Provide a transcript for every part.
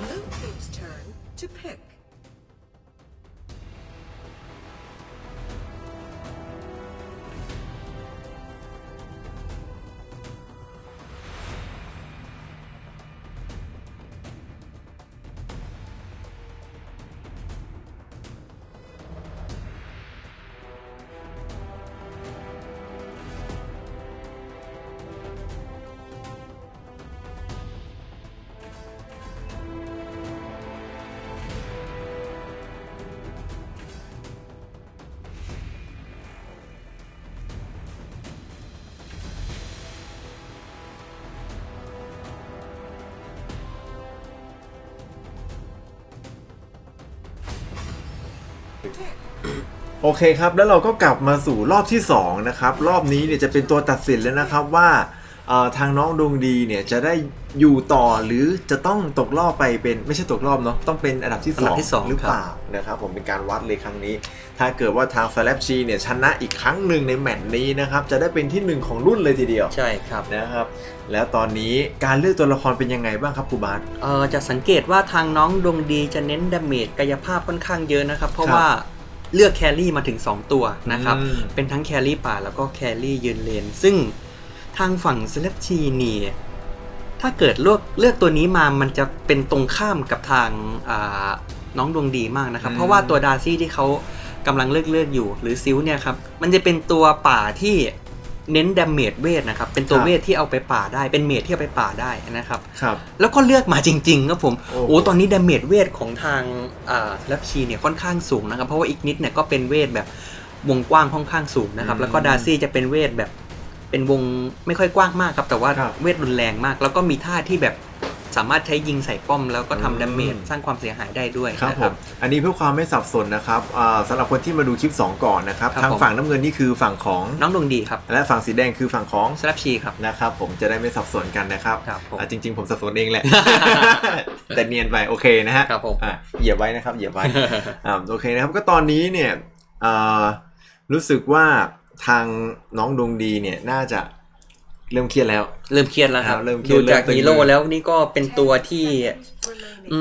Blue team's turn to pick. โอเคครับ แล้วเราก็กลับมาสู่รอบที่ 2 นะครับ รอบนี้เนี่ยจะเป็นตัวตัดสินแล้วนะครับว่าทางน้องดวงดีเนี่ยจะได้ อยู่ต่อหรือจะต้องตกรอบไปเป็นไม่ใช่ตกรอบเนาะต้องเป็นอันดับที่อันดับที่สองหรือเปล่านะครับผมเป็นการวัดเลยครั้งนี้ ถ้าเกิดว่าทาง f l a p ชีเนี่ยชนะอีกครั้งหนึ่งในแมตช์นี้นะครับจะได้เป็นที่หนึ่งของรุ่นเลยทีเดียวใช่ครับนะครับ แล้วตอนนี้การเลือกตัวละครเป็นยังไงบ้างครับครูบาสเออจะสังเกตว่าทางน้องดวงดีจะเน้นดาเมจกายภาพค่อนข้างเยอะนะครับ เพราะครับว่าเลือกแครี่มาถึง 2 ตัวนะครับอืมเป็นทั้งแครี่ป่าแล้วก็แครี่ยืนเลน ซึ่งทางฝั่งเซเลบชีนี่ ถ้าเกิดเลือกเลือกตัวนี้มามันจะเป็นตรงข้ามกับทางอ่าน้องดวงดีมากนะครับอืมเพราะว่าตัวดาร์ซี่ที่เขากำลังเลือกเลือกอยู่ หรือซิลเนี่ยครับมันจะเป็นตัวป่าที่เน้นดาเมจเวทนะครับ เป็นตัวเวทที่เอาไปป่าได้ เป็นเมจที่เอาไปป่าได้นะครับครับ แล้วก็เลือกมาจริงๆครับผม โอ้โหโอ้ตอนนี้ดาเมจเวทของทางอ่าแลบชีเนี่ยค่อนข้างสูงนะครับ เพราะว่าอีกนิดเนี่ยก็เป็นเวทแบบวงกว้างค่อนข้างสูงนะครับ แล้วก็ดาร์ซี่จะเป็นเวทแบบ เป็นวงไม่ค่อยกว้างมากครับ แต่ว่าครับเวทรุนแรงมาก แล้วก็มีท่าที่แบบสามารถใช้ยิงใส่ป้อม แล้วก็อืม ทำดาเมจสร้างความเสียหายได้ด้วยครับนะผมอันนี้เพื่อความไม่สับสนนะครับอ่าสำหรับคนที่มาดูคลิป 2 ก่อนนะครับ ครับทางผม ฝั่งน้ำเงินนี่คือฝั่งของ น้องดวงดีครับและฝั่งสีแดงคือฝั่งของสลับชีครับ นะครับผมจะได้ไม่สับสนกันนะครับครับผมอ่าจริง ๆ ผมสับสนเองแหละ แต่เนียนไปโอเคนะฮะครับผม อะเหยียบไว้นะครับเหยียบไว้ อ่าโอเคนะครับก็ตอนนี้เนี่ยอ่ารู้สึกว่า ทางน้องดวงดีเนี่ยน่าจะเริ่มเครียดแล้ว เริ่มเครียดแล้วครับอ่าเริ่มเครีดูยดจากเริ่มตึง ฮีโร่แล้วนี่ก็เป็นตัวที่ Remaining. อื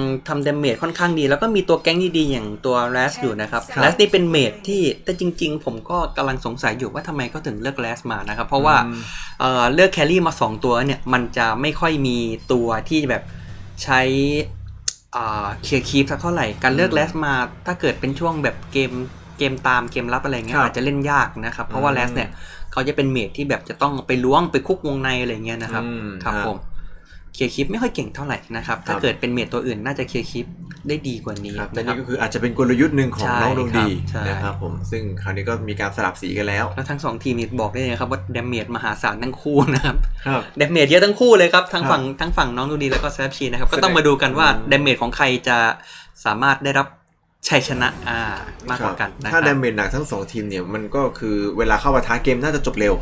มทำดาเมจค่อนข้างดี แล้วก็มีตัวแก๊งดีๆอย่างตัวแรสอยู่นะครับครับ แรสนี่เป็นเมจที่แต่จริง ๆ ผมก็กำลังสงสัยอยู่ว่าทำไมเขาถึงเลือกแรสมานะครับ เพราะว่า อืม เอ่อเลือกแครี่มา 2 ตัวเนี่ย มันจะไม่ค่อยมีตัวที่แบบใช้อ่าเคลียร์คีฟสักเท่าไหร่ การเลือกอืมแรสมาถ้าเกิดเป็นช่วงแบบเกม เกมตามเกมรับอะไรเงี้คยรับอาจจะเล่นยากนะครับ เพราะว่าอืมแรสเนี่ยเขาจะเป็นเมจที่แบบจะต้องไปล้วงไปคุกวงในอะไรเงี้ยนะครับอืมครับครับผมเคลียร์คลิปไม่ค่อยเก่งเท่าไหร่นะครับครัถ้าบเกิดเป็นเมดตัวอื่นน่าจะเคลียร์คลิปได้ดีกว่านี้ครับแต่นะครันี่บก็คืออาจจะเป็นกลยุทธ์หนึ่งของใช่น้องดวงดีครับใช่นะครับผมซึ่งคราวนี้ก็มีการสลับสีกันแล้วแล้วทั้งสองทีมนี่บอกได้เลยนะครับว่าดาเมจมหาศาลทั้งคู่นะครับครับดาเมจเยอะทั้งคู่เลยครับทั้งครับฝั่งทั้งฝั่งน้องดูดีแล้วก็แซฟชีนะครับแสดงก็ต้องมาดูกันว่าอืมดาเมจของใครจะสามารถได้รับ ชัยชนะอ่ามากกว่ากันนะคถ้ารับดาเมจหนักทั้งสองทีมเนี่ยมันก็คือเวลาเข้าปะทะเกมน่าจะจบเร็ว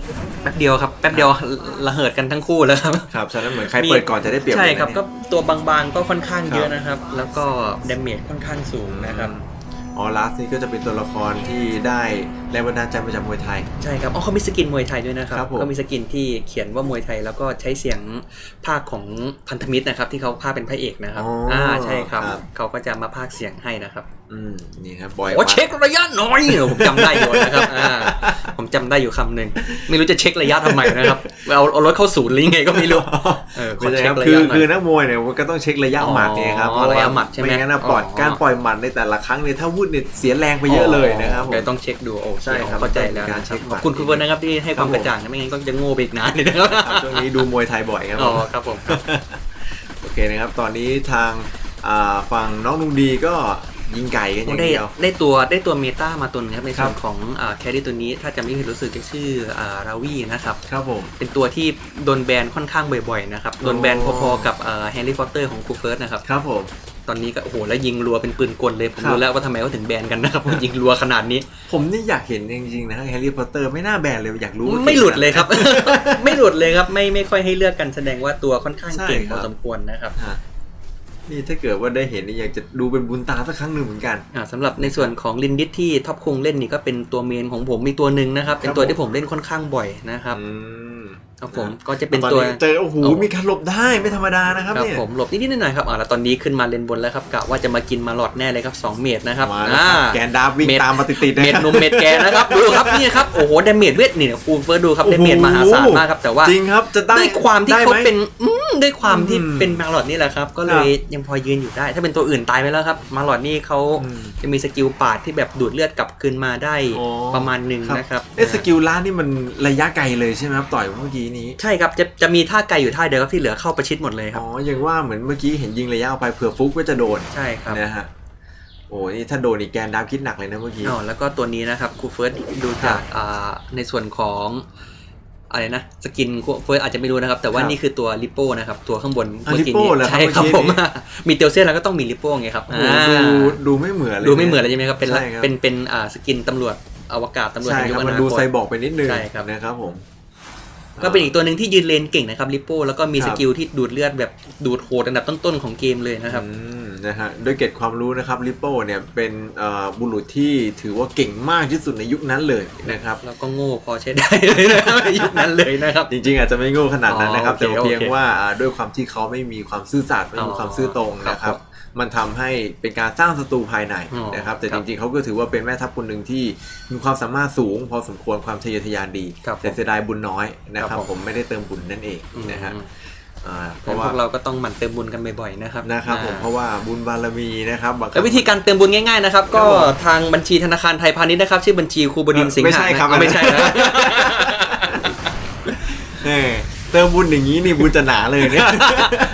แป๊บเดียวครับแป๊บเดียวระเหิดกันทั้งคู่แล้วครับครับฉะนั้นเหมือนใครเปิดก่อนจะได้เปรียบใช่เลยนะครับก็ตัวบางๆก็ค่อนข้างเยอะครับนะครับ แล้วก็ดาเมจค่อนข้างสูงนะครับอ๋อลาสนี่ก็จะเป็นตัวละครที่ได้ แรงบันดาลใจมาจากมวยไทย ใช่ครับอ๋อเขามีสกินมวยไทยด้วยนะครับครับผม ก็มีสกินที่เขียนว่ามวยไทยแล้วก็ใช้เสียงภาคของพันธมิตรนะครับ ที่เขาภาคเป็นพระเอกนะครับอ๋ออ่อ่าใช่ครับครับ เขาก็จะมาภาคเสียงให้นะครับอืมนี่ครับบอยโอ้เช็คระยะหน่อยผมจำได้อยู่นะครับอ่าผมจำได้อยู่คำหนึ่งไม่รู้จะเช็คระยะทำไมนะครับเอาเอารถเข้าศูนย์หรือยังไงก็ไม่รู้เออขอไม่ใช่เช็คครับระคือยะหน่อย คือนักมวยเนี่ยมันก็ต้องเช็คระยะหมัดไงครับอ๋อเพราะว่าระยะหมัดใช่ไหมไม่งั้นนะปล่อยอ๋อ การปล่อยหมัดในแต่ละครั้งเนี่ยถ้าวุดเนี่ยเสียแรงไปเยอะเลยนะครับผมเดี๋ยวต้องเช็คดูโอ้ใช่ครับเข้าใจแล้วการนะเช็ครับคขอบคุณคุณเฟิร์นนะครับที่ให้ความครับผมกระจ่างนะไม่งั้นก็จะโง่ไปอีกนานเลยนะครับช่วงนี้ดูมวยไทยบ่อยครับอ๋อผมครับผมโอเคนะครับ ตอนนี้ทางอ่าฝั่งน้องลุงดีก็ยิงไก่กันอย่างได้เดียวได้ตัวได้ตัวเมตามาตัวหนึงครับในส่วนครับของแครี่า carry ตัวนี้ถ้าจะไม่ผิดรู้สึกจะชื่อราวีนะครับครับผมเป็นตัวที่โดนแบนค่อนข้างบ่อยๆนะครับโดนแบนโอ้พอๆกับแฮร์รี่พอตเตอร์ของครูเฟิร์สนะครับครับผมตอนนี้ก็โอ้โหแล้วยิงรัวเป็นปืนกลเลย ผมครับรู้แล้วว่าทำไมเขาถึงแบนกันนะครับยิงรัวขนาดนี้ ผมนี่อยากเห็นจริงๆนะแฮร์รี่พอตเตอร์ไม่น่าแบนเลยอยากรู้ว่าไม่หลุดก่งเลยครับ ไม่หลุดเลยครับ ไม่ไม่ค่อยให้เลือกกันแสดงว่าตัวค่อนข้างเก่งใช่พครัอบสมควรนะครับฮะนี่ถ้าเกิดว่าได้เห็นนี่อยากจะดูเป็นบุญตาสักครั้งหนึ่งเหมือนกันอ่าสำหรับในส่วนของลินดิสที่ท็อปคงเล่นนี่ก็เป็นตัวเมนของผมมีตัวหนึ่งนะครับ เป็นตัวผมที่ผมเล่นค่อนข้างบ่อยนะครับอืม ครับผมก็จะเป็นตอนตัวนี้เจอโอ้โหโอ้มีการหลบได้ไม่ธรรมดานะครับครับเนี่ยผมหลบนิดๆหน่อยๆครับอ่าแล้วตอนนี้ขึ้นมาเลนบนแล้วครับกะว่าจะมากินมาหลอดแน่เลยครับ 2 เมตรนะครับมาแล้วอ่าครับแกนดาร์ฟวิ่งเม็ดตามมาติดๆนะเมตครรับนมเมตรแกนะครับดูครับนี่ครับโอ้โหเดเมจเวทนี่เนี่ยคูเฟิร์สดูครับโอ้เดโหเมจมหาศาลมากครับแต่ว่าจริงครับจะได้ด้วยความที่ได้เขาไหมเป็นอืมด้วยความที่อืมเป็นมาหลอดนี่แหละครับก็เลยยังพอยืนอยู่ได้ ถ้าเป็นตัวอื่นตายไปแล้วครับมาหลอดนี่เขาอืมจะมีสกิลปาดที่แบบดูดเลือดกลับคืนมาได้อ๋อประมาณหนึ่งนะครับเอะสกิลล้านนี่มันระยะไกลเลยใช่ไหมครับต่อยเมื่อกี้นี้ ใช่ครับจะจะมีท่าไกลอยู่ท่าเดียวครับที่เหลือเข้าประชิดหมดเลยครับ อ๋อยังว่าเหมือนเมื่อกี้เห็นยิงระยะออกไปเผื่อฟุกก็จะโดนใช่ครับนะฮะโอ้นี่ถ้าโดนอีกแกนดาร์ฟคิดหนักเลยนะเมื่อกี้อ๋อแล้วก็ตัวนี้นะครับครูเฟิร์สดูจากอ่าในส่วนของอะไรนะสกินครูเฟิร์สอาจจะไม่รู้นะครับ แต่ว่าครับนี่คือตัวลิโป้นะครับ ตัวข้างบนอะเมื่อกี้ Lippo นี้เหรอครับใช่ครับเมื่อกี้ผมนี้มีเตียวเซียนแล้วก็ต้องมีลิโป้ไงครับโอ้โหอ่าดูดูไม่เหมือนเลยดูไม่เหมือนเลยใช่ไหมครับเป็นละใช่ครับเป็นเป็นอ่าสกินตำรวจอวกาศตำรวจใช่ในยุคครับอมันนาดูคตไซบอร์กไปนิดนึงใช่ครับนะครับผม ก็เป็นอีกตัวหนึ่งที่ยืนเลนเก่งนะครับลิโป้แล้วก็มีครัสบกิลที่ดูดเลือดแบบดูดโหดอันดับต้นๆของเกมเลยนะครับอืมนะฮะด้วยเกร็ดความรู้นะครับลิปโป้เนี่ยเป็นเอ่อบุรุษที่ถือว่าเก่งมากที่สุดในยุคนั้นเลยนะครับแล้วก็โง่พอใช้ได้เลยนะในยุคนั้นเลยนะครับ จริงๆ อาจจะไม่โง่ขนาดนั้นนะครับอ๋อแต่โอเคเพียงโอเคว่าอ่าด้วยความที่เขาไม่มีความซื่อสัตย์ไม่มีอ๋อความซื่อตรงครับนะครับผ มมันทำให้เป็นการสร้างศัตรูภายในอ๋อนะครับ แต่ครัจบริงๆเขาก็ถือว่าเป็นแม่ทัพคนหนึ่งที่มีความสามารถสูง พอสมควรความทะเยอทะยานดีครับแต่เสียดายบุญน้อยนะคครัรับบผมผมไม่ได้เติมบุญนั่นเองนะฮะอืมอ่าเพเพราะราะพว่าวกเราก็ต้องหมั่นเติมบุญกันบ่อยๆนะครับนะครับผมอ่าเพราะว่าบุญบารมีนะครับบางคแล้ววิธีการเติมบุญง่ายๆนะครับ ก็ทางบัญชีธนาคารไทยพาณิชย์นะครับ ชื่อบัญชีครูบดินทร์สิงห์ไม่ใช่ครับนะไม่ใช่นะเออเติมบุญอย่างนี้นี่บุญจะหนาเลยเนี่ย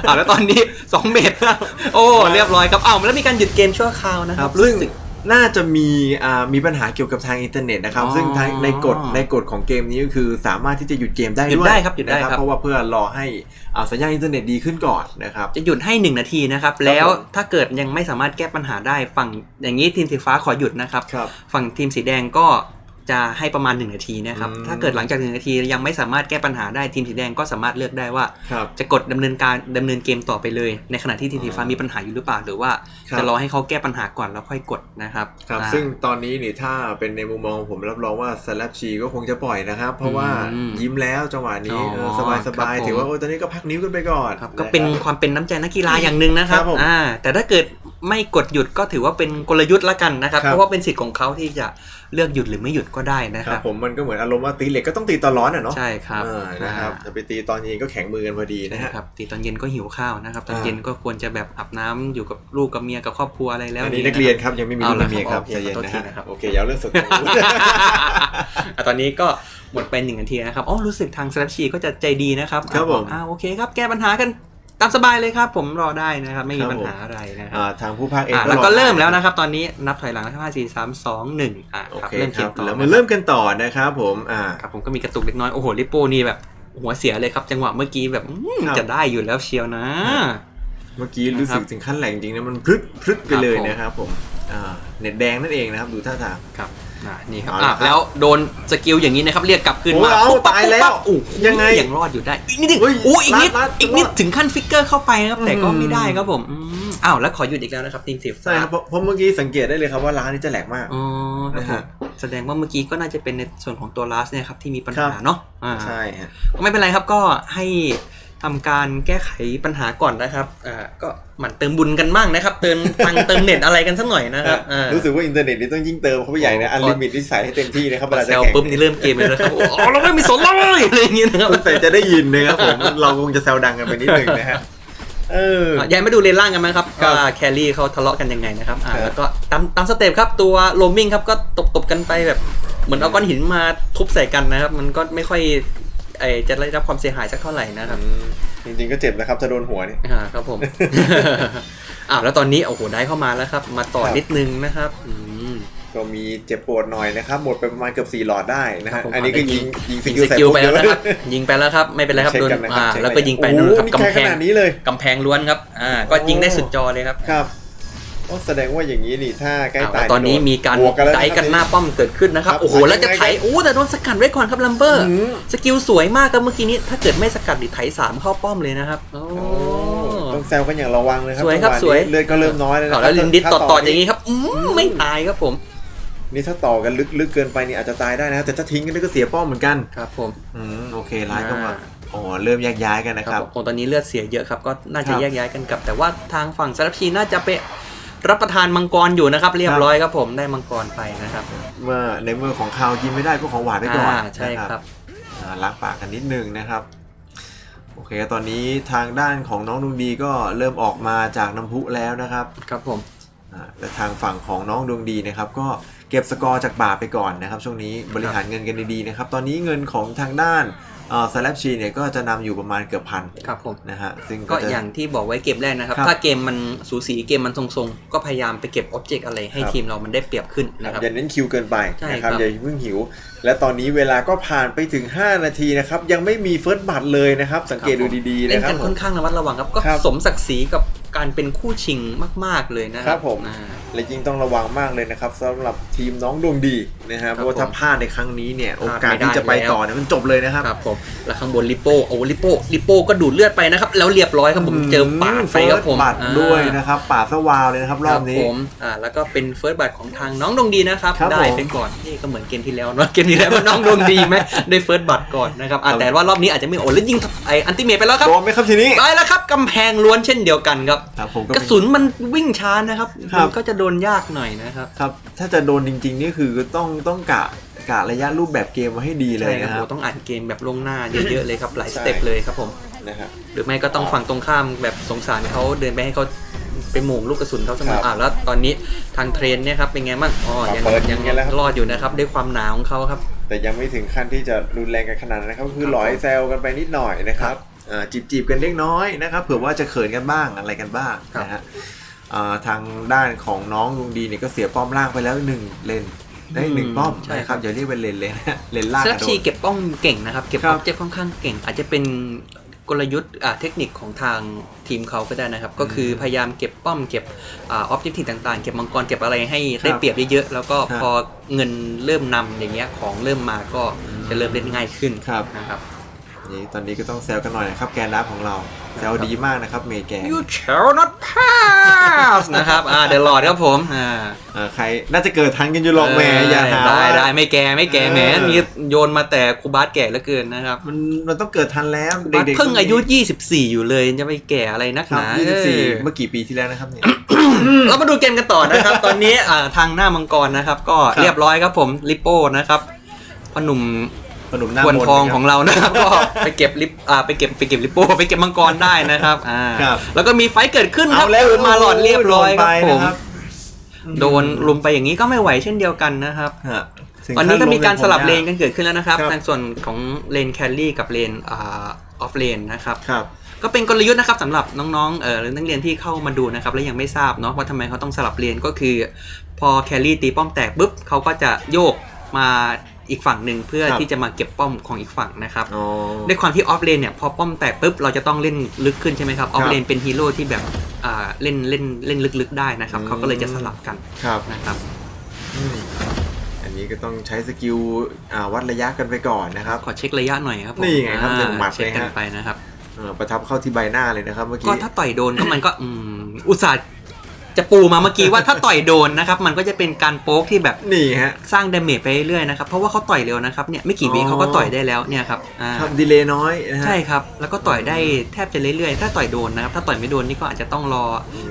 อ่าแล้วตอนนี้ 2 เมตรแล้วโอ้เรียบร้อยครับอ้าวแล้วมีการหยุดเกมชั่วคราวนะคครัรับ บซึ่งรู้สึกน่าจะมีอ่ามีปัญหาเกี่ยวกับทางอินเทอร์เน็ตนะครับ อ๋อซึ่งทางในกฎในกฎของเกมนี้ก็คือสามารถที่จะหยุดเกมได้หยุดด้วยได้ครับหยุดได้นะครับ เพราะว่าเพื่อรอให้อ่าสัญญาณอินเทอร์เน็ตดีขึ้นก่อนนะครับ จะหยุดให้ 1 นาทีนะครับ แล้วถ้าเกิดยังไม่สามารถแก้ปัญหาได้ฝั่งอย่างนี้ทีมสีฟ้าขอหยุดนะครับ ครับ ฝั่งทีมสีแดงก็ จะให้ประมาณ 1 นาทีนะครับอืมถ้าเกิดหลังจาก 1 นาทียังไม่สามารถแก้ปัญหาได้ทีมสีแดงก็สามารถเลือกได้ว่าครับจะกดดำเนินการดำเนินเกมต่อไปเลย ในขณะที่ทีมสีฟ้ามีปัญหาอยู่หรือเปล่า หรือว่าครับจะรอให้เขาแก้ปัญหาก่อนแล้วค่อยกดนะครับครับอ่าซึ่งตอนนี้นี่ถ้าเป็นในมุมมองของผมรับรองว่าสลับชีก็คงจะปล่อยนะครับ เพราะว่าอืมยิ้มแล้วจังหวะนี้อ๋อสบายสครับายผมถือว่าโอ้ตอนนี้ก็พักนิ้วกันไปก่อนครับก็เป็นนะครับความเป็นน้ำใจนักกีฬาอย่างหนึ่งนะครับครับผมอ่าแต่ถ้าเกิด ไม่กดหยุดก็ถือว่าเป็นกลยุทธ์ละกันนะครับ ครับ เพราะว่าเป็นสิทธิ์ของเขาที่จะเลือกหยุดหรือไม่หยุดก็ได้นะคครัรับบผมมันก็เหมือนอารมณ์ว่าตีเหล็กก็ต้องตีตอนร้อนอะเนาะใช่ครับเออนะครับอ่าจะไปตีตอนเย็นก็แข็งมือกันพอดีนะฮะครับตีตอนเย็นก็หิวข้าวนะครับ ตอนอ่า เย็นก็ควรจะแบบอาบน้ำอยู่กับลูกกับเมียกับครอบครัวอะไรแล้วอันนี้ะนักเรียนครับยังไม่มีเอาลูกละมีเมียครับครับใจเย็นขอโทษนะทีฮะนะครับโอเคอยาวเรื่องสุดอะตอนนี้ก็หมดไปหนึ่งนาทีนะครับอ๋อรู้สึกทางสแลปชีก็จะใจดีนะครับครับผม อ่าโอเคครับแก้ปัญหากัน ตามสบายเลยครับผมรอได้นะครับ ไม่มีครับปัญผมหาอะไรนะครัอ่าบทางผู้พากย์เองอะก็แล้วก็รอเริ่มแล้วนะครับ ตอนนี้นับถอยหลังนะครับห้าสี่สามสองหนึ่งอะโอครับเคเริ่มคเกรัมบต่อแล้วมาเริ่มกันต่อนะครับผมอ่า ครับผมก็มีกระตุกเล็กน้อยโอ้โหลิปโป้นี่แบบหัวเสียเลยครับ จังหวะเมื่อกี้แบบอืมครับ จะได้อยู่แล้วเชียวนะ เมื่อกี้รู้สึกถึงขั้นแหลงจริงนะมันพลึดพลึดไปเลยนะครับผมอ่าเน็ตแดงนั่นเองนะครับดูท่าทางครับ อะนี่ครับเอาละอะครับแล้วโดนสกิลอย่างนี้นะครับ เรียกกลับคืนโอ้มาเอาปุ๊บปั๊บตายแล้วปุ๊บปั๊บโอ้โหยังไงยังรอดอยู่ได้อีกนิดนึงเฮ้ยโอ้อีกนิดรัดรัดอีกนิดรอดถึงขั้นฟิกเกอร์เข้าไปนะครับ แต่ก็อืม ไม่ได้ครับผมอืมอ้าวแล้วขอหยุดอีกแล้วนะครับทีมสีฟ้าใช่ครับเพราะเพราะเมื่อกี้สังเกตได้เลยครับว่าร้านนี้จะแหลกมาก อ๋อครับนะผฮะมแสดงว่าเมื่อกี้ก็น่าจะเป็นในส่วนของตัวลาสเนี่ยครับที่มีปัญครัหาบเนาะอ่า ใช่ฮะก็ไม่เป็นไรครับก็ให้ ทำการแก้ไขปัญหาก่อนนะครับอ่าก็หมั่นเติมบุญกันบ้างนะครับ เติมตังค์เติมเน็ตอะไรกันสักหน่อยนะครับอ่ารู้สึกว่าอินเทอร์เน็ตนี่ต้องยิ่งเติมเข้าไปใหญ่นะโอ้อันลิมิตที่ใส่ให้เต็มที่นะครับเวลาแซจะวแข่งปุ๊บนี่เริ่มเกมเลยนะครับอ๋อเราไม่มีสนเลยอะไรอย่างเงี้ยนะครับสงสัยจะได้ยินนะครับผมเราคงจะแซวดังกันไปนิดหนึ่งนะฮะเอออะย้ายมาดูเลนล่างกันไหมครับครับว่าแครี่เขาทะเลาะกันยังไงนะครับอ่าครับแล้วก็ตามตามสเต็ปครับตัวโรมิงครับก็ตบตบๆกันไปแบบเหมือนเอาก้อนหินมาทุบใส่กันนะครับ มันก็ไม่ค่อย ไอจะได้รับความเสียหายสักเท่าไหร่นะครับ อืมจริงๆก็เจ็บนะครับถ้าโดนหัวนี่ อ่าครับผม อ้าวแล้วตอนนี้โอ้โหได้เข้ามาแล้วครับ มาต่อครับ นิดนึงนะครับอืม ก็มีเจ็บปวดหน่อยนะครับ หมดไปประมาณเกือบ4หลอดได้นะครัฮะบผม อันนี้ก็ยิงยิงสยิงกิลสใส่กิลพวกไปเยแล้วอะนะครับ ยิงไปแล้วครับ ไม่เป็นไรครับเช็คโดนกันนะครับอ่าเช็คแล้วก็ยิงไปโอ้นู่นโหครับนี่ไกลกำแพขงนาดนี้เลย กำแพงล้วนครับ อ่า ก็ยิงได้สุดจอเลยครับ ครับ โอ้แสดงว่าอย่างนี้นี่ถ้าใกล้อ้าวตาแล้ยวตอนนี้มีการบวกันแล้วไดะครับกันหน้าป้อมเกิดขึ้นนะครับครับโอ้โหแล้วจะไถยังไงครับโอ้แต่โดนสกัดไว้ก่อนครับลัมเบอร์อืมสกิลสวยมากครับเมื่อกี้นี้ถ้าเกิดไม่สกัดดิไถสามเข้าป้อมเลยนะครับโอ้โอ้ต้องแซวกันอย่างระวังเลยครับสวยครับจังหะสวยนี้เลือดก็เริ่มน้อยแล้วนะเอาคแล้รัวลินดิสถ้าต่อต่ออย่างนี้นี้ครับอืมไม่ตายครับผมนี่ถ้าต่อกันลึกลึกเกินไปนี่อาจจะตายได้นะครับแต่ถ้าทิ้งกันนี่ก็เสียป้อมเหมือนกันครับผมอืมโอเคร้ายก็มาอ๋อเริ่มแยกย้ายกันนะคครัรับบผมตอนนี้เลือดเสียเยอะครับก็น่าจะครับแยกย้ายกันกลับ แต่ว่าทางฝั่งสารพีน่าจะไป รับประทานมังกรอยู่นะครับ เรียบร้อยครับผมได้มังกรไปนะครับเมื่อในเมื่อของข้าวกินไม่ได้ก็ของหวานไว้ก่อนอ่าใช่นะครับอ่าล้างปากกันนิดนึงนะครับโอเค ตอนนี้ทางด้านของน้องดวงดีก็เริ่มออกมาจากน้ำพุแล้วนะครับ ครับผมอ่าและทางฝั่งของน้องดวงดีนะครับ ก็เก็บสกอร์จากบ่าไปก่อนนะครับ ช่วงนี้บริหารเงินกันดีๆนะครับ ตอนนี้เงินของทางด้าน สแลปชีเนี่ยก็จะนำอยู่ประมาณเกือบพันครับผมนะฮะซึ่งก็ก็จะอย่างที่บอกไว้เกมแรกนะครับครับ ถ้าเกมมันสูสีเกมมันทรงๆ ก็พยายามไปเก็บอ็อบเจกต์อะไรให้ครับทีมเรามันได้เปรียบขึ้นนะครับอย่าเน้นคิวเกินไปใช่นะครับครับอย่าเพิ่งหิว และตอนนี้เวลาก็ผ่านไปถึง 5 นาทีนะครับ ยังไม่มีเฟิร์สบัตเลยนะครับ สังเกตดูดีๆเล่นนะครักับนผค่อมนข้างระมัดระวังครับก็ครับสมศักดิ์ศรีกับการเป็นคู่ชิงมาก ๆเลยนะคครัรับบผมอ่าและยิ่งต้องระวังมากเลยนะครับสำหรับทีมน้องดวงดี นะฮะเพราะว่าถ้าพลาดในครั้งนี้เนี่ยโอกาสที่จะไปต่อเนี่ยมันจบเลยนะครับครับผมแล้วข้างบนลิโป้โอ้ลิโป้ลิโป้ก็ดูดเลือดไปนะครับแล้วเรียบร้อยครับผมเจอปาดไปครับผมเฟิร์สบัตรอ่าด้วยนะครับปาดสวาวเลยนะครับรอบนี้คผมอ่าแล้วก็เป็นเฟิร์สบัตของทางน้องดวงดีนะครับครับได้ผมไปก่อนนี่ก็เหมือนเกมที่แล้วเนาะเกมที่แล้วมันน้องดวงดีไหมได้เฟิร์สบัตก่อนนะครับอ่าครับแต่ว่ารอบนี้อาจจะไม่โอ้แล้วยิงไออันติเมทไปแล้วครับโดนไหมครับทีนี้ไปแล้วครับกำแพงล้วนเช่นเดียวกันครับครับผมก็กเป็ระสุนมันวิ่งช้านะครับครับมันก็จะโดนยากหน่อยนะครับครับถ้าจะโดนจริงๆนี่คือต้องต้องกะกะระยะรูปแบบเกมมาให้ดีเลยใช่คนะครัรับบต้องอ่านเกมแบบล่วงหน้าเยอะๆเลยครับหลายสใช่เต็ปเลยครับผม นะฮะหรือไม่ก็ต้องฝั่งตรงข้ามแบบสงสารเขาเดินไปให้เขาไปหม่งลูกกระสุนเขาเสมครัอบอ่าแล้วตอนนี้ทางเทรนเนี่ยครับเป็นไงบ้างอ๋อครับยังเปิดยังยังไงแล้วครับ รอดอยู่นะครับด้วยความหนาวของเขาครับ แต่ยังไม่ถึงขั้นที่จะรุนแรงกันขนาดนั้นนะครับคือครับหลอยแซวกันไปนิดหน่อยนะครับครับอ่าจีบจีบๆกันเล็กน้อยนะครับเผื่อว่าจะเขินกันบ้างอะไรกันบ้างครับ นะฮะอ่าทางด้านของน้องลุงดีเนี่ยก็เสียป้อมล่างไปแล้วหนึ่งเลน ได้หนึ่งป้อมนะครับอย่าเรียกเป็นเลนเลยนะเลนล่างเซกฟระโดชีดเก็บป้องเก่งนะครับ เก็บครัอบอบเจกต์ค่อนข้างเก่ง อาจจะเป็นกลยุทธ์อ่าเทคนิคของทางทีมเขาก็ได้นะครับ ก็คือพยายามเก็บป้อมเก็บอ่าออบเจกต์ต่างๆ เก็บมังกรเก็บอะไรให้ได้เปรียบเยอะๆแล้วก็ครับพอเงินเริ่มนำอย่างเงี้ยของเริ่มมาก็จะเริ่มเล่นง่ายขึ้นครับนะครับ นี่ตอนนี้ก็ต้องแซวกันหน่อยนะครับแกนดับของเราแซวดีมากนะครับเมย์แกน You shall not pass นะครับอ่าเดลลอดครับผมอ่าอ่าใครน่าจะเกิดทันกันอยู่หรอกแหมอย่าหาได้ได้ไม่แก่ไม่แก่เออแหมมีโยนมาแต่ครูบาสแก่เหลือเกินนะครับมันมันต้องเกิดทันแล้วบาสเด็กๆเพิ่งต้อายุ 24 อยู่เลยจะไปแก่อะไรนักคหรับนา24เมื่อกี่ปีที่แล้วนะครับเนี่ยเรามาดูเกมกันต่อนะครับ ตอนนี้อ่าทางหน้ามังกรนะครับ ก็ครับเรียบร้อยครับผมลิปโป้นะครับพอหนุ่ม ขนมหน้าควนมนต์ทองนะครับของเรานะครับ ก็ไปเก็บลิปอ่าไปเก็บไปเก็บลิปโป้ไปเก็บมังกรได้นะครับอ่าครับแล้วก็มีไฟท์เกิดขึ้นครัเอาบแล้วมาหลอดเรียบร้อยครับโดนไปผมนะครับ โดนลุมไปอย่างนี้ก็ไม่ไหวเช่นเดียวกันนะครับ ฮะถึงตอนนี้ก็มีการสลับขั้เลงนกันเกิดขึ้นแล้วนะครับครับ ในส่วนของเลนแคลรี่กับเลนอ่าออฟเลนนะครับ ครับ ก็เป็นกลยุทธ์นะครับสำหรับน้องๆ เออหรือนักเรียนที่เข้ามาดูนะครับ และยังไม่ทราบเนาะว่าทำไมเขาต้องสลับเลนก็คือ พอแคลรี่ตีป้อมแตกปุ๊บเขาก็จะโยกมา อีกฝั่งหนึ่งเพื่อครับ ที่จะมาเก็บป้อมของอีกฝั่งนะครับ อ๋อ ด้วยความที่ออฟเลนเนี่ยพอป้อมแตกปุ๊บเราจะต้องเล่นลึกขึ้นใช่ไหมครับออคฟรับเลนเป็นฮีโร่ที่แบบอ่าเล่นเล่นเล่นลึกๆได้นะครับอืม เขาก็เลยจะสลับกันครับนะครับอืมอันนี้ก็ต้องใช้สกิลอ่าวัดระยะกันไปก่อนนะครับ ขอเช็คระยะหน่อยครับผมนี่ไงครับอ่าหนึ่งหมัดเช็คเลยกันฮะไปนะครับ เออประทับเข้าที่ใบหน้าเลยนะครับเมื่อก็กี้ ถ้าต่อยโดนก็มันก็อืมอุตส่าห์ จะปูมาเมื่อกี้ว่าถ้าต่อยโดนนะครับ มันก็จะเป็นการโป๊กที่แบบนี่ฮะ สร้างดาเมจไปเรื่อยๆนะครับ เพราะว่าเขาต่อยเร็วนะครับ เนี่ยไม่กี่วิอ๋อเขาก็ต่อยได้แล้วเนี่ยครับอ่าครับดีเลย์น้อยนะฮะใช่ครับ แล้วก็ต่อยได้แทบจะเรื่อยๆ ถ้าต่อยโดนนะครับ ถ้าต่อยไม่โดนนี่ก็อาจจะต้องรอ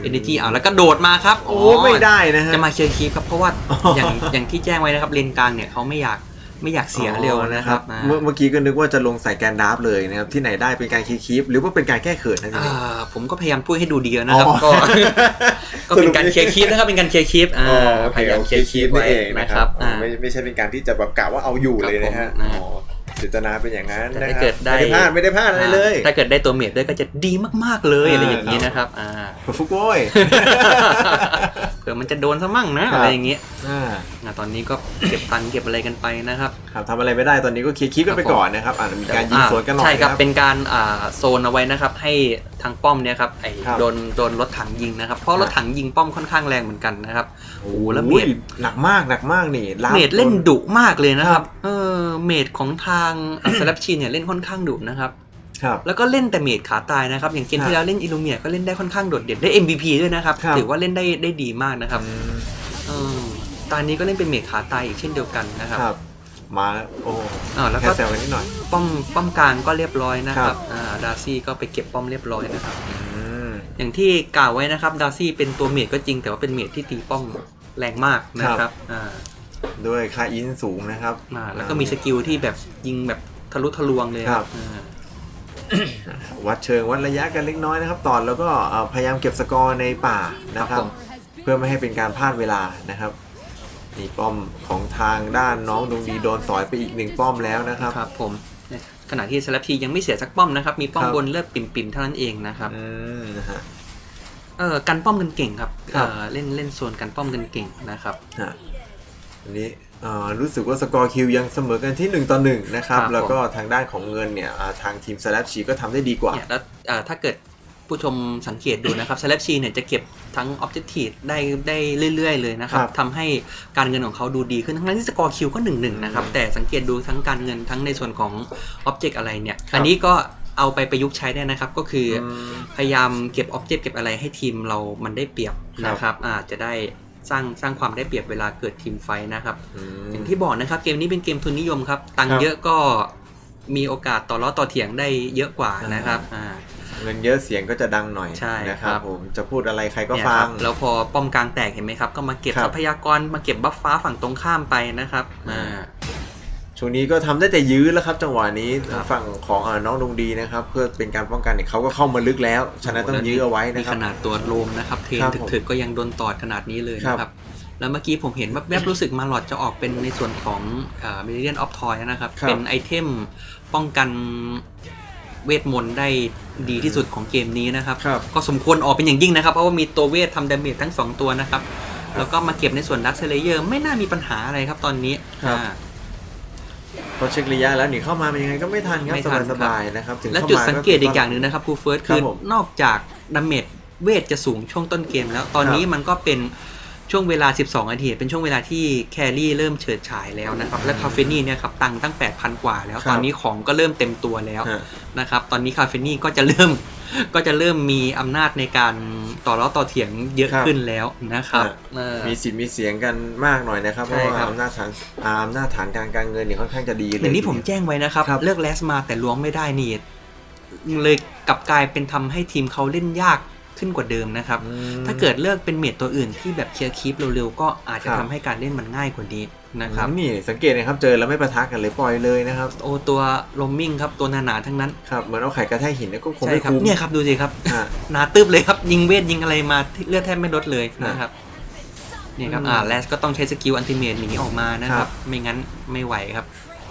energy เอาแล้วก็โดดมาครับ โอ้ไม่ได้นะฮะ จะมาเคลียร์คีปครับ เพราะว่าอ๋อออย่างอย่างที่แจ้งไว้นะครับเลนกลางเนี่ยเขาไม่อยาก ไม่อยากเสียเร็วนะครับอ๋อเมื่อเมื่อกี้ก็นึกว่าจะลงใส่แกนดาร์ฟเลยนะครับที่ไหนได้เป็นการคีคีปหรือว่าเป็นการแก้เขินนะทีอ่านี้ผมก็พยายามพูดให้ดูดีแล้วนะครับอ๋อก็ก็เป็นการเคลียร์คีปนะครับเป็นการเคลียร์คีปอ่าอ๋อโอพยายามเคลียร์คีปนี่ไว้เองนะนะคครัรับบอ่าไม่ไม่ใช่เป็นการที่จะแบบกะว่าเอาอยู่เลยนะฮะครับผมอ๋อเจตนาเป็นอย่างนั้นแต่นะถ้าครัเกิดได้ไม่ได้พลาดไม่ได้พลาดอะไรเลย ถ้าเกิดได้ตัวเมดด้วยก็จะดีมากๆเลยอ่าอะไรอย่างนี้นะครับอ่าฟุกโว้ยเผื่อมันจะโดนซะมั่งนะครับอะไรอย่างเงี้ยอ่าอะตอนนี้ก็เก็บตังค์เก็บอะไรกันไปนะครับ ครับทำอะไรไม่ได้ตอนนี้ก็เคลียร์คลิปกันไปก่อนนะครับอาจจะมีการยิงสวนกันหน่อยใช่ครับนะเป็นการอ่าโซนเอาไว้นะครับ ให้ทางป้อมเนี่ยครับไอ้ครับโดนโดนรถถังยิงนะครับเพราะรถถังยิงป้อมค่อนข้างแรงเหมือนกันนะครับโอ้โอ้แล้วเมโหดหนักมากหนักมากนี่ล้าเมดเล่นดุมากเลยนะคครัรับบเออเมดของทางสลับชีเนี่ยเล่นค่อนข้างดุนะครับ ครับ แล้วก็เล่นแต่เมดขาตายนะครับ อย่างเกมครับที่แล้วเล่นอิลูเมียก็เล่นได้ค่อนข้างโดดเด่นได้ MVP ด้วยนะครับครับถือว่าเล่นได้ได้ดีมากนะครับอืมเออตอนนี้ก็เล่นเป็นเมดขาตายอีกเช่นเดียวกันนะครับครับมาแล้วโอ้อ้าวแล้วแค่ก็แซวกันนิดหน่อยป้อมป้อมกลางก็เรียบร้อยนะคครัรับบอ่าดาร์ซี่ก็ไปเก็บป้อมเรียบร้อยนะครับอืมอย่างที่กล่าวไว้นะครับดาร์ซี่เป็นตัวเมดก็จริงแต่ว่าเป็นเมดที่ตีป้อมแรงมากนะครับอ่าด้วยค่าอินสูงนะครับอ่าแล้วก็มีสกิลที่แบบยิงแบบทะลุทะลวงเลยครับอ่า วัดเชิงวัดระยะกันเล็กน้อยนะครับ ตอนแล้วก็เอ่อพยายามเก็บสกอร์ในป่านะครับ เพื่อไม่ให้เป็นการพลาดเวลานะครับนี่ป้อมของทางด้านน้องดวงดีโดนสอยไปอีกหนึ่งป้อมแล้วนะครับครับผมขณะที่สลับทียังไม่เสียสักป้อมนะครับ มีป้อมครับบนเลือดปิ่มๆเท่านั้นเองนะครับอืมนะฮะเออกันป้อมกันเก่งครับครับเออเล่นเล่นโซนกันป้อมกันเก่งนะครับฮะอันนี้เอ่อ รู้สึกว่าสกอร์คิวยังเสมอกันที่ 1 ต่อ 1 นะครับครับแล้วก็ทางด้านของเงินเนี่ยอ่าทางทีมสแลปชีก็ทำได้ดีกว่าเนี่ยแล้วเอ่อถ้าเกิดผู้ชมสังเกตดูนะครับ Celeb Chi เนี่ยจะเก็บทั้ง Objective ได้ได้เรื่อย ๆ เลยนะครับครับทำให้การเงินของเขาดูดีขึ้นทั้งที่สกอร์คิวก็หนึ่งหนึ่งนะครับ แต่สังเกตดูทั้งการเงินทั้งในส่วนของ Object อะไรเนี่ยครับอันนี้ก็เอาไปประยุกต์ใช้ได้นะครับ ก็คืออมพยายามเก็บ Object เก็บอะไรให้ทีมเรามันได้เปรียบครับนะครับอาจจะได้ สร้างสร้างความได้เปรียบเวลาเกิดทีมไฟท์นะครับอืมอย่างที่บอกนะครับเกมนี้เป็นเกมทุนนิยมครับ ตังครัค์บเยอะก็มีโอกาสต่อล้อต่อเถียงได้เยอะกว่านะครับอ่าเงินเยอะเสียงก็จะดังหน่อยใช่นะครับครับผมจะพูดอะไรใครก็เนี่ยฟัครังบแล้วพอป้อมกลางแตกเห็นไหมครับ ก็มาเก็บครับทรัพยากรมาเก็บบัฟฟ้าฝั่งตรงข้ามไปนะครับอ่าอ่า ช่วงนี้ก็ทำได้แต่ยื้อแล้วครับจังหวะนี้ครับฝั่งของเอ่อน้องดวงดีนะครับ เพื่อเป็นการป้องกันเนี่ยเขาก็เข้ามาลึกแล้ว ฉะนั้นต้องยื้อเอาไว้นะมีครัขบนาดตัวโลมนะครับเทรนครับผมถึกๆก็ยังโดนตอดขนาดนี้เลยนะคครัรับบแล้วเมื่อกี้ผมเห็นแวบๆรู้สึกมาหลอดจะออกเป็นในส่วนของมิเรียนออฟทอยนะครับครับ เป็นไอเทมป้องกันเวทมนต์ได้ดีที่สุดของเกมนี้นะครับครับ ก็สมควรออกเป็นอย่างยิ่งนะครับ เพราะว่ามีตัวเวททำดาเมจทั้ง 2 ตัวนะครับ แล้วก็มาเก็บในส่วนดักเซเลเยอร์ไม่น่ามีปัญหาอะไรครับตอนนี้ครับอ่า พอเช็คระยะแล้วหนีเข้ามาเป็นยังไงก็ไม่ทันครับไม่สทับายนสครับบายๆนะครับถึงและเข้าจุดมาสังเกตอีกอย่างหนึ่งนะครับครูเฟิร์สครัคืบอผมนอกจากดาเมจเวทจะสูงช่วงต้นเกมแล้ว ตอนนี้ครับมันก็เป็นช่วงเวลา 12นาทีเป็นช่วงเวลาที่แครี่เริ่มเฉิดฉายแล้วนะครับ และคาเฟนี่เนี่ยครับตังค์ตั้ง 8,000 กว่าแล้ว ครับ ตอนนี้ของก็เริ่มเต็มตัวแล้วฮะ นะครับ ตอนนี้คาเฟนี่ก็จะเริ่ม ก็จะเริ่มมีอำนาจในการต่อล้อต่อเถียงเยอะครับขึ้นแล้วนะครับฮะเออมีสิทธิ์มีเสียงกันมากหน่อยนะครับเพใช่ราะว่าครับอำนาจฐานอ่าอำนาจฐานการการเงินเนี่ยค่อนข้างจะดีเลยอย่างที่ผมแจ้งไว้นะครับครับ เลือกแลสมาแต่ล้วงไม่ได้นี่เลยกลับกลายเป็นทำให้ทีมเขาเล่นยากขึ้นกว่าเดิมนะครับอืมถ้าเกิดเลือกเป็นเมดตัวอื่นที่แบบเคลียร์คีปเร็วๆก็อาจจะครับทำให้การเล่นมันง่ายกว่านี้ นะครับนี่สังเกตนะครับเจอแล้วไม่ประทะกันเลยปล่อยเลยนะครับโอตัวลมมิ่งครับตัวหนาๆทั้งนั้นครับเหมือนเอาไข่กระแทกหินเนี่ยก็คงใช่ไม่ครับคุ้มเนี่ยครับดูสิครับฮะหนาตึบเลยครับยิงเวทยิงอะไรมาเลือดแทบไม่ลดเลยฮะนะครับเนี่ยครับอืมอ่าแลสก็ต้องใช้สกิลอันติเมตหนีออกมานะคครัรับบไม่งั้นไม่ไหวครับ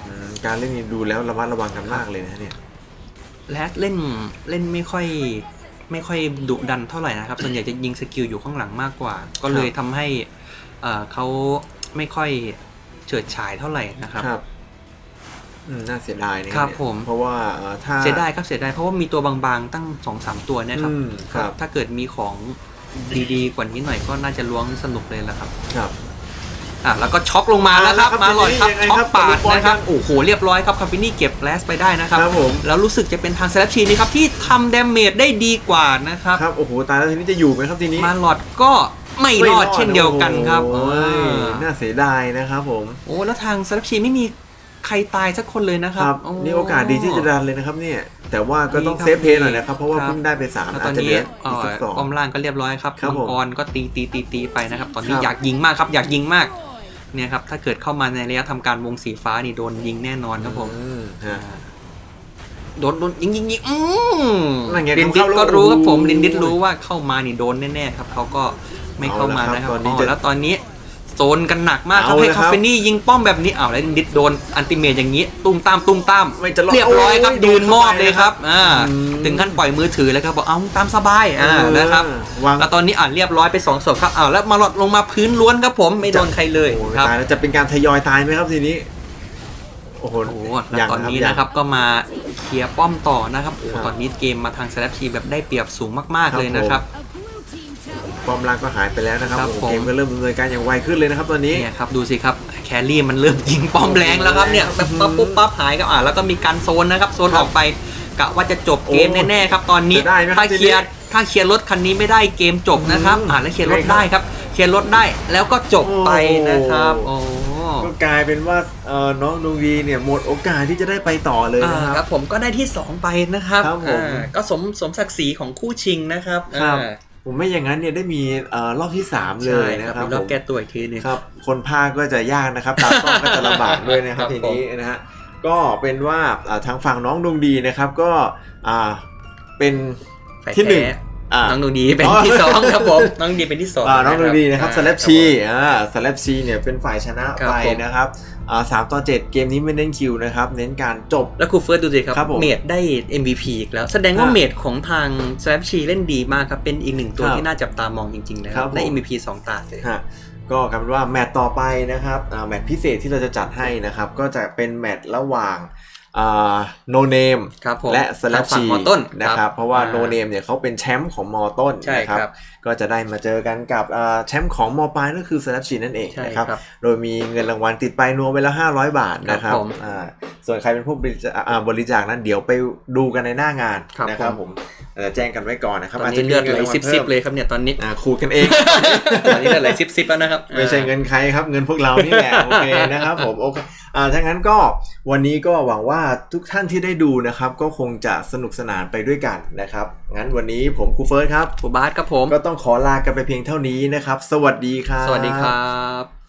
อืมการเล่นนี่ดูแล้วระมัดระวังกันมากเลยนะเนี่ยแลสเล่นเล่นไม่ค่อยไม่ค่อยดุดันเท่าไหร่นะครับ ส่วนใหญ่จะยิงสกิลอยู่ข้างหลังมากกว่า ก็เลยทำให้เอ่อเขาไม่ค่อย เฉิดฉายเท่าไหร่นะครับครับ อืมน่าเสียดายนะครับเนี่ยผม เพราะว่าเอ่อถ้าเสียดายครับเสียดายเพราะว่ามีตัวบางๆตั้งสองสามตัวเนะครับ อืมครับ ถ้าเกิดมีของดีๆกว่านี้หน่อยก็น่าจะล้วงสนุกเลยแหละครับ ครับ อะแล้วก็ช็อกลงมาแล้วครับเอาละครับมาหลอดครับยังไงช็อครักบปาดบอลนะครับกันโอ้โหเรียบร้อยครับคาฟินี่เก็บแลสไปได้นะครับครับผมแล้วรู้สึกจะเป็นทางเซเลบชีนี่ครับที่ทำดาเมจได้ดีกว่านะครับครับโอ้โหตายแล้วทีนี้จะอยู่ไหมครับทีนี้มาหลอดก็ไม่รอดเช่นเดียวกันครับโอ้ยอ่าน่าเสียดายนะครับผมโอ้แล้วทางเซเลบชีไม่มีใครตายสักคนเลยนะคครัรับบโนี่โอกาสดีที่จะดันเลยนะครับเนี่ยแต่ว่าก็ต้องดีครับเซฟเพย์หน่อยนะครับเพราะว่าครับเพิ่งได้ไปสามแล้วตอาอจนจะเหนี้ลือเอ่อีกอสักสองป้อมล่างก็เรียบร้อยครับครับมังผมกรก็ตีตีตีตีไปนะครับตอนนี้ครับอยากยิงมากครับอยากยิงมาก เนี่ยครับถ้าเกิดเข้ามาในระยะทำการวงสีฟ้านี่โดนยิงแน่นอนครับผมอืฮะ โดนโดนยิงยิงยิงอืมนั่นไงลินดิสเข้าแล้วก็รู้ครับผมโอ้โหลินดิสรู้ว่าเข้ามานี่โดนแน่ๆครับเขาก็ไม่เข้ามาเอาละนะคครัรับบตอนนี้อ๋อจะ แล้วตอนนี้ โซนกันหนักมากครับเอาให้ละครัคาบเฟนี่ยิงป้อมแบบนี้อ้าวแล้วลินดิสโดนอันติเมตอย่างนี้ ตุ้มตามตุ้มตามไม่จะรอดเรียบร้อยครับโอ้ยยืนมอบโดนเข้าไปเลยครับอ่าอืม ถึงขั้นปล่อยมือถือเลยครับบอกเอาตามสบายอ่านะครับเออวางแล้วตอนนี้อ่านเรียบร้อยไปสองศพครับอ้าวแล้วมาหลอดลงมาพื้นล้วนครับผมไม่โดนใครเลยโอ้ยครับ ตายแล้วจะเป็นการทยอยตายไหมครับทีนี้โอ้โหโอ้โหแล้วยังตอนนี้ยัง นะครับก็มาเคลียร์ป้อมต่อนะครับโอ้โหครับตอนนี้เกมมาทางเซเลบชีแบบได้เปรียบสูงมาก ครับๆเลยนะครับป้ อมล่างก็หายไปแล้วนะครับครับโอ้โหผม เกมก็เริ่มดำเนินการอย่างไวขึ้นเลยนะครับตอนนี้ เนี่ยครับดูสิครับแครี่มันเริ่มยิงป้อมแรงแล้วครับเนี่ยปั๊บปั๊บปุ๊บปั๊บหายครับอ่าแล้วก็มีการโซนนะครับโซนครัอบอกไปกะว่าจะจบเกมโอ้แน่ๆครับตอนนี้จะได้ไหมครับถ้าทีนี้เคลียร์ถ้าเคลียร์รถคันนี้ไม่ได้เกมจบนะครับอืมอ่าแล้วเคลียร์รถได้ครับได้ครับเคลียร์รถได้แล้วก็จบไปนะครับโอ้ก็กลายเป็นว่าเอ่อน้องดวงดีเนี่ยหมดโอกาสที่จะได้ไปต่อเลยอ่านะคครัรับ บผมก็ได้ที่ 2 ไปนะครับครับผมอ่าก็สมสมศักดิ์ศรีของคู่ชิงนะครับครับ อ่า ผมไม่อย่างนั้นเนี่ยได้มีเอ่อรอบที่3เลใช่ยคนะรับครับมีรอผบมแก้ตัวอีกทีหนึงครับ คนภาคก็จะยากนะครับตากล้องก็จะลำบากด้วยนะคครัรับบทีนี้ผมนะฮะก็เป็นว่าอ่าทางฝั่งน้องดวงดีนะครับก็อ่าเป็นฝ่ายที่หนึ่งแพ้อ่าน้องดวงดีเป็นอ๋อที่สองครับผมน้องดวงดีเป็นที่สองอ่าน้องดวงดีนะครับสอ่าแลปครับชีผมอ่าสแลปชีเนี่ยเป็นฝ่ายชนะครับไปผมนะครับอ่า สามต่อเจ็ดเกมนี้ไม่เน้นคิวนะครับ เน้นการจบ แล้วครูเฟิร์สดูสิครับครับผมเมดได้ MVP อีกแล้ว แสดงว่าอ่าเมดของทางสแลปชีเล่นดีมากครับ เป็นอีกหนึ่งตัวครับที่น่าจับตามองจริงๆนะคครัรับบผมได้ MVP สองตาเลยฮะก็กลายเป็นว่าแมตช์ต่อไปนะครับอ่าแมตช์พิเศษที่เราจะจัดให้นะครับ ก็จะเป็นแมตช์ระหว่าง โนเนมครับผมและสลับทางฝั่ชีงมอต้นนะครับ เพราะว่าอ่โนเนมเนี่ยเขาเป็นแชมป์ของมอต้นใช่นะคครัรับบก็จะได้มาเจอกันกับอ่าแชมป์ของมอปลายนั่นคือสลับชีนั่นเองใช่นะครับครับโดยมีเงินรางวัลติดไปนัวไปละ500 บาทนะครับครับผมอ่าส่วนใครเป็นผู้บริจาคอ่าบริจาคนั้นเดี๋ยวไปดูกันในหน้างานครับนะครับผมผมเอ่อแจ้งกันไว้ก่อนนะครับตอนจจะนี้มีเลือดไหลงินรางวัซิบพิ่ซิมบเลยครับเนี่ยตอนนี้อ่าขูดกันเองตอนนี้เลือดไหลซิบซิบแล้วนะครับไม่ใช่เงินใครครับเงินพวกเรานี่แหละโอเคนะครับผมโอเค อ่าถ้างั้นก็วันนี้ก็หวังว่าทุกท่านที่ได้ดูนะครับ ก็คงจะสนุกสนานไปด้วยกันนะครับ งั้นวันนี้ผมครูเฟิร์สครับครูบาสครับผม ก็ต้องขอลากันไปเพียงเท่านี้นะครับ สวัสดีครับ สวัสดีครับ